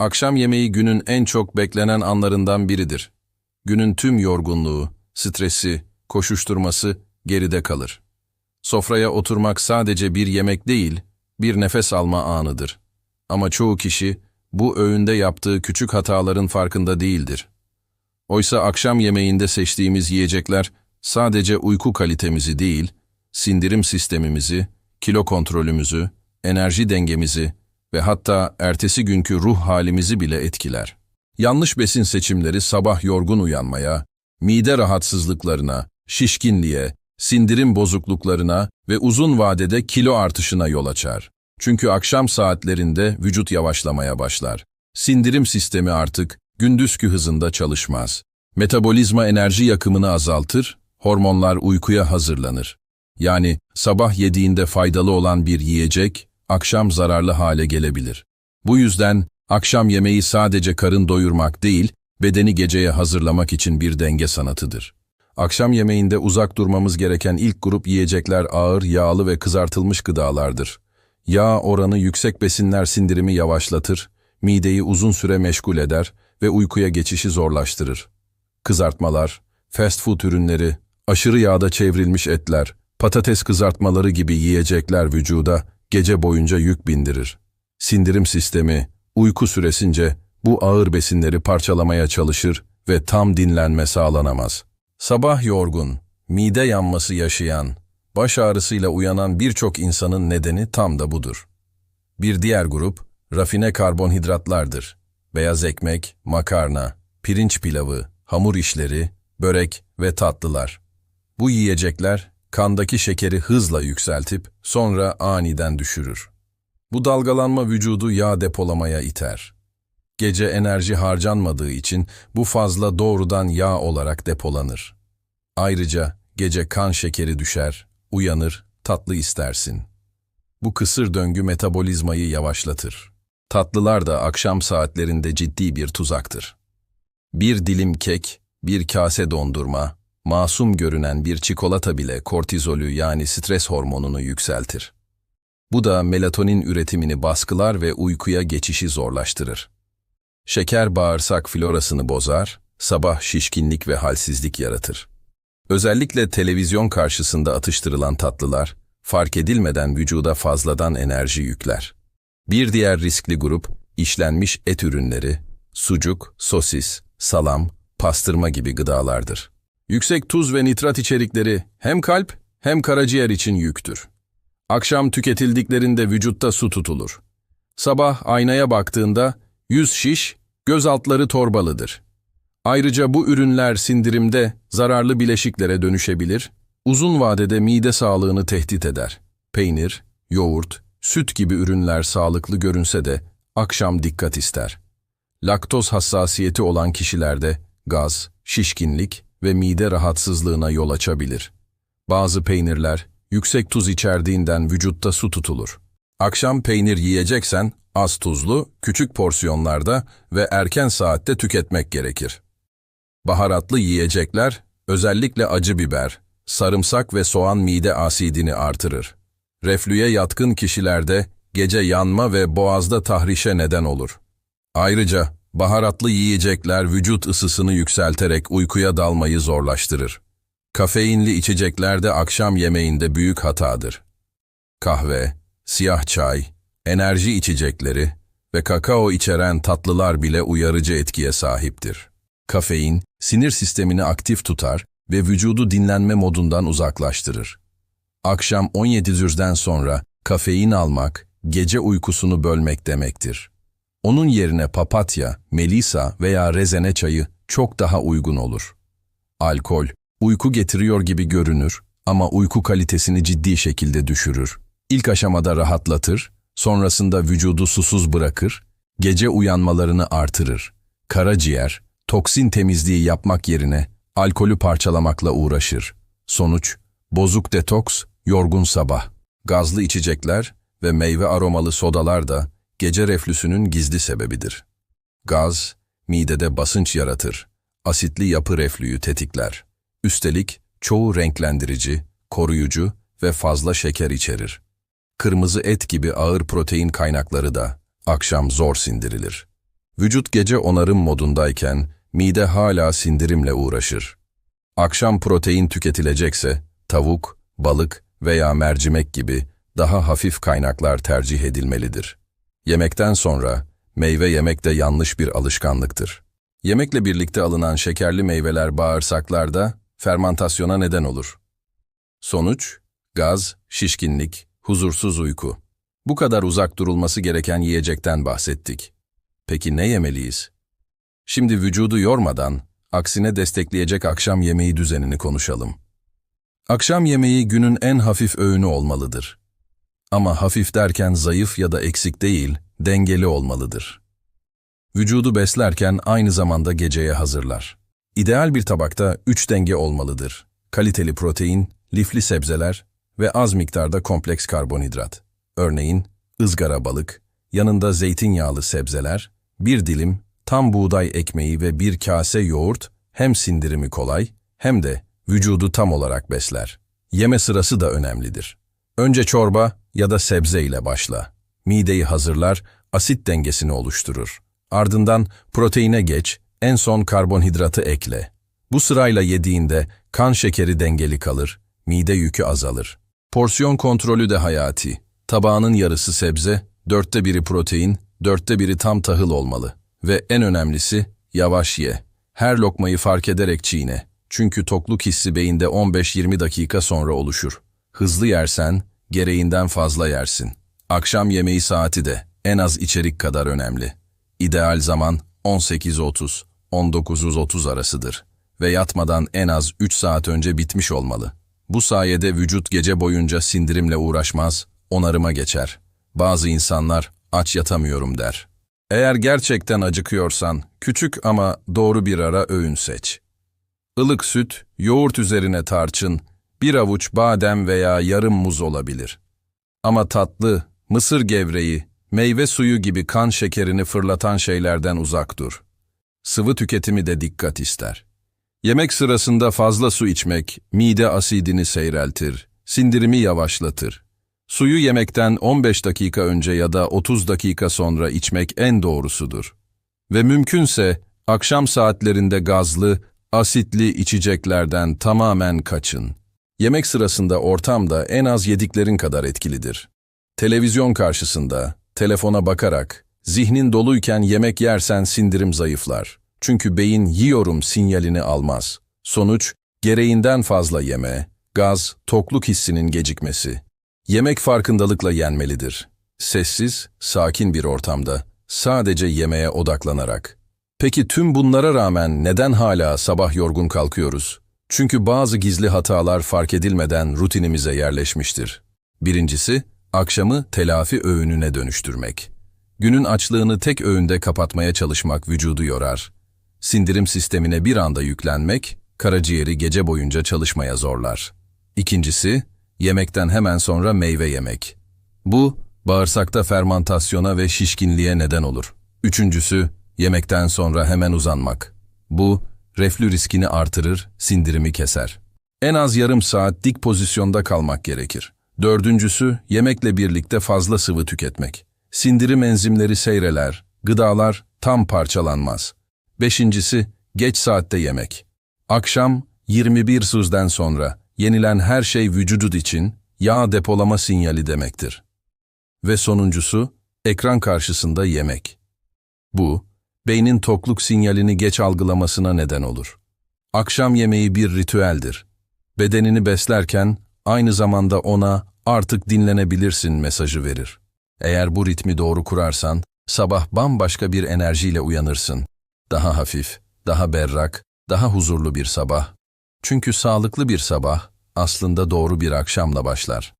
Akşam yemeği günün en çok beklenen anlarından biridir. Günün tüm yorgunluğu, stresi, koşuşturması geride kalır. Sofraya oturmak sadece bir yemek değil, bir nefes alma anıdır. Ama çoğu kişi bu öğünde yaptığı küçük hataların farkında değildir. Oysa akşam yemeğinde seçtiğimiz yiyecekler sadece uyku kalitemizi değil, sindirim sistemimizi, kilo kontrolümüzü, enerji dengemizi ve hatta ertesi günkü ruh halimizi bile etkiler. Yanlış besin seçimleri sabah yorgun uyanmaya, mide rahatsızlıklarına, şişkinliğe, sindirim bozukluklarına ve uzun vadede kilo artışına yol açar. Çünkü akşam saatlerinde vücut yavaşlamaya başlar. Sindirim sistemi artık gündüzkü hızında çalışmaz. Metabolizma enerji yakımını azaltır, hormonlar uykuya hazırlanır. Yani sabah yediğinde faydalı olan bir yiyecek, akşam zararlı hale gelebilir. Bu yüzden akşam yemeği sadece karın doyurmak değil, bedeni geceye hazırlamak için bir denge sanatıdır. Akşam yemeğinde uzak durmamız gereken ilk grup yiyecekler ağır, yağlı ve kızartılmış gıdalardır. Yağ oranı yüksek besinler sindirimi yavaşlatır, mideyi uzun süre meşgul eder ve uykuya geçişi zorlaştırır. Kızartmalar, fast food ürünleri, aşırı yağda çevrilmiş etler, patates kızartmaları gibi yiyecekler vücuda gece boyunca yük bindirir. Sindirim sistemi, uyku süresince bu ağır besinleri parçalamaya çalışır ve tam dinlenme sağlanamaz. Sabah yorgun, mide yanması yaşayan, baş ağrısıyla uyanan birçok insanın nedeni tam da budur. Bir diğer grup, rafine karbonhidratlardır. Beyaz ekmek, makarna, pirinç pilavı, hamur işleri, börek ve tatlılar. Bu yiyecekler, kandaki şekeri hızla yükseltip sonra aniden düşürür. Bu dalgalanma vücudu yağ depolamaya iter. Gece enerji harcanmadığı için bu fazla doğrudan yağ olarak depolanır. Ayrıca gece kan şekeri düşer, uyanır, tatlı istersin. Bu kısır döngü metabolizmayı yavaşlatır. Tatlılar da akşam saatlerinde ciddi bir tuzaktır. Bir dilim kek, bir kase dondurma, masum görünen bir çikolata bile kortizolü yani stres hormonunu yükseltir. Bu da melatonin üretimini baskılar ve uykuya geçişi zorlaştırır. Şeker bağırsak florasını bozar, sabah şişkinlik ve halsizlik yaratır. Özellikle televizyon karşısında atıştırılan tatlılar, fark edilmeden vücuda fazladan enerji yükler. Bir diğer riskli grup, işlenmiş et ürünleri, sucuk, sosis, salam, pastırma gibi gıdalardır. Yüksek tuz ve nitrat içerikleri hem kalp hem karaciğer için yüktür. Akşam tüketildiklerinde vücutta su tutulur. Sabah aynaya baktığında yüz şiş, göz altları torbalıdır. Ayrıca bu ürünler sindirimde zararlı bileşiklere dönüşebilir, uzun vadede mide sağlığını tehdit eder. Peynir, yoğurt, süt gibi ürünler sağlıklı görünse de akşam dikkat ister. Laktoz hassasiyeti olan kişilerde gaz, şişkinlik ve mide rahatsızlığına yol açabilir. Bazı peynirler yüksek tuz içerdiğinden vücutta su tutulur. Akşam peynir yiyeceksen az tuzlu, küçük porsiyonlarda ve erken saatte tüketmek gerekir. Baharatlı yiyecekler, özellikle acı biber, sarımsak ve soğan mide asidini artırır. Reflüye yatkın kişilerde gece yanma ve boğazda tahrişe neden olur. Ayrıca baharatlı yiyecekler vücut ısısını yükselterek uykuya dalmayı zorlaştırır. Kafeinli içecekler de akşam yemeğinde büyük hatadır. Kahve, siyah çay, enerji içecekleri ve kakao içeren tatlılar bile uyarıcı etkiye sahiptir. Kafein, sinir sistemini aktif tutar ve vücudu dinlenme modundan uzaklaştırır. Akşam 17 zürden sonra kafein almak, gece uykusunu bölmek demektir. Onun yerine papatya, melisa veya rezene çayı çok daha uygun olur. Alkol, uyku getiriyor gibi görünür ama uyku kalitesini ciddi şekilde düşürür. İlk aşamada rahatlatır, sonrasında vücudu susuz bırakır, gece uyanmalarını artırır. Karaciğer, toksin temizliği yapmak yerine alkolü parçalamakla uğraşır. Sonuç, bozuk detoks, yorgun sabah. Gazlı içecekler ve meyve aromalı sodalar da gece reflüsünün gizli sebebidir. Gaz, midede basınç yaratır, asitli yapı reflüyü tetikler. Üstelik çoğu renklendirici, koruyucu ve fazla şeker içerir. Kırmızı et gibi ağır protein kaynakları da akşam zor sindirilir. Vücut gece onarım modundayken mide hala sindirimle uğraşır. Akşam protein tüketilecekse tavuk, balık veya mercimek gibi daha hafif kaynaklar tercih edilmelidir. Yemekten sonra meyve yemek de yanlış bir alışkanlıktır. Yemekle birlikte alınan şekerli meyveler bağırsaklarda fermantasyona neden olur. Sonuç, gaz, şişkinlik, huzursuz uyku. Bu kadar uzak durulması gereken yiyecekten bahsettik. Peki ne yemeliyiz? Şimdi vücudu yormadan, aksine destekleyecek akşam yemeği düzenini konuşalım. Akşam yemeği günün en hafif öğünü olmalıdır. Ama hafif derken zayıf ya da eksik değil, dengeli olmalıdır. Vücudu beslerken aynı zamanda geceye hazırlar. İdeal bir tabakta üç denge olmalıdır. Kaliteli protein, lifli sebzeler ve az miktarda kompleks karbonhidrat. Örneğin ızgara balık, yanında zeytinyağlı sebzeler, bir dilim tam buğday ekmeği ve bir kase yoğurt hem sindirimi kolay hem de vücudu tam olarak besler. Yeme sırası da önemlidir. Önce çorba ya da sebze ile başla. Mideyi hazırlar, asit dengesini oluşturur. Ardından proteine geç, en son karbonhidratı ekle. Bu sırayla yediğinde kan şekeri dengeli kalır, mide yükü azalır. Porsiyon kontrolü de hayati. Tabağının yarısı sebze, dörtte biri protein, dörtte biri tam tahıl olmalı. Ve en önemlisi, yavaş ye. Her lokmayı fark ederek çiğne. Çünkü tokluk hissi beyinde 15-20 dakika sonra oluşur. Hızlı yersen, gereğinden fazla yersin. Akşam yemeği saati de en az içerik kadar önemli. İdeal zaman 18.30, 19.30 arasıdır ve yatmadan en az 3 saat önce bitmiş olmalı. Bu sayede vücut gece boyunca sindirimle uğraşmaz, onarıma geçer. Bazı insanlar aç yatamıyorum der. Eğer gerçekten acıkıyorsan küçük ama doğru bir ara öğün seç. Ilık süt, yoğurt üzerine tarçın, bir avuç badem veya yarım muz olabilir. Ama tatlı, mısır gevreği, meyve suyu gibi kan şekerini fırlatan şeylerden uzak dur. Sıvı tüketimi de dikkat ister. Yemek sırasında fazla su içmek, mide asidini seyreltir, sindirimi yavaşlatır. Suyu yemekten 15 dakika önce ya da 30 dakika sonra içmek en doğrusudur. Ve mümkünse akşam saatlerinde gazlı, asitli içeceklerden tamamen kaçın. Yemek sırasında ortam da en az yediklerin kadar etkilidir. Televizyon karşısında, telefona bakarak, zihnin doluyken yemek yersen sindirim zayıflar. Çünkü beyin yiyorum sinyalini almaz. Sonuç, gereğinden fazla yeme, gaz, tokluk hissinin gecikmesi. Yemek farkındalıkla yenmelidir. Sessiz, sakin bir ortamda, sadece yemeğe odaklanarak. Peki tüm bunlara rağmen neden hala sabah yorgun kalkıyoruz? Çünkü bazı gizli hatalar fark edilmeden rutinimize yerleşmiştir. Birincisi, akşamı telafi öğününe dönüştürmek. Günün açlığını tek öğünde kapatmaya çalışmak vücudu yorar. Sindirim sistemine bir anda yüklenmek, karaciğeri gece boyunca çalışmaya zorlar. İkincisi, yemekten hemen sonra meyve yemek. Bu, bağırsakta fermantasyona ve şişkinliğe neden olur. Üçüncüsü, yemekten sonra hemen uzanmak. Bu, reflü riskini artırır, sindirimi keser. En az yarım saat dik pozisyonda kalmak gerekir. Dördüncüsü, yemekle birlikte fazla sıvı tüketmek. Sindirim enzimleri seyreler, gıdalar tam parçalanmaz. Beşincisi, geç saatte yemek. Akşam 21 suzden sonra yenilen her şey vücut için yağ depolama sinyali demektir. Ve sonuncusu, ekran karşısında yemek. Bu, beynin tokluk sinyalini geç algılamasına neden olur. Akşam yemeği bir ritüeldir. Bedenini beslerken aynı zamanda ona artık dinlenebilirsin mesajı verir. Eğer bu ritmi doğru kurarsan, sabah bambaşka bir enerjiyle uyanırsın. Daha hafif, daha berrak, daha huzurlu bir sabah. Çünkü sağlıklı bir sabah aslında doğru bir akşamla başlar.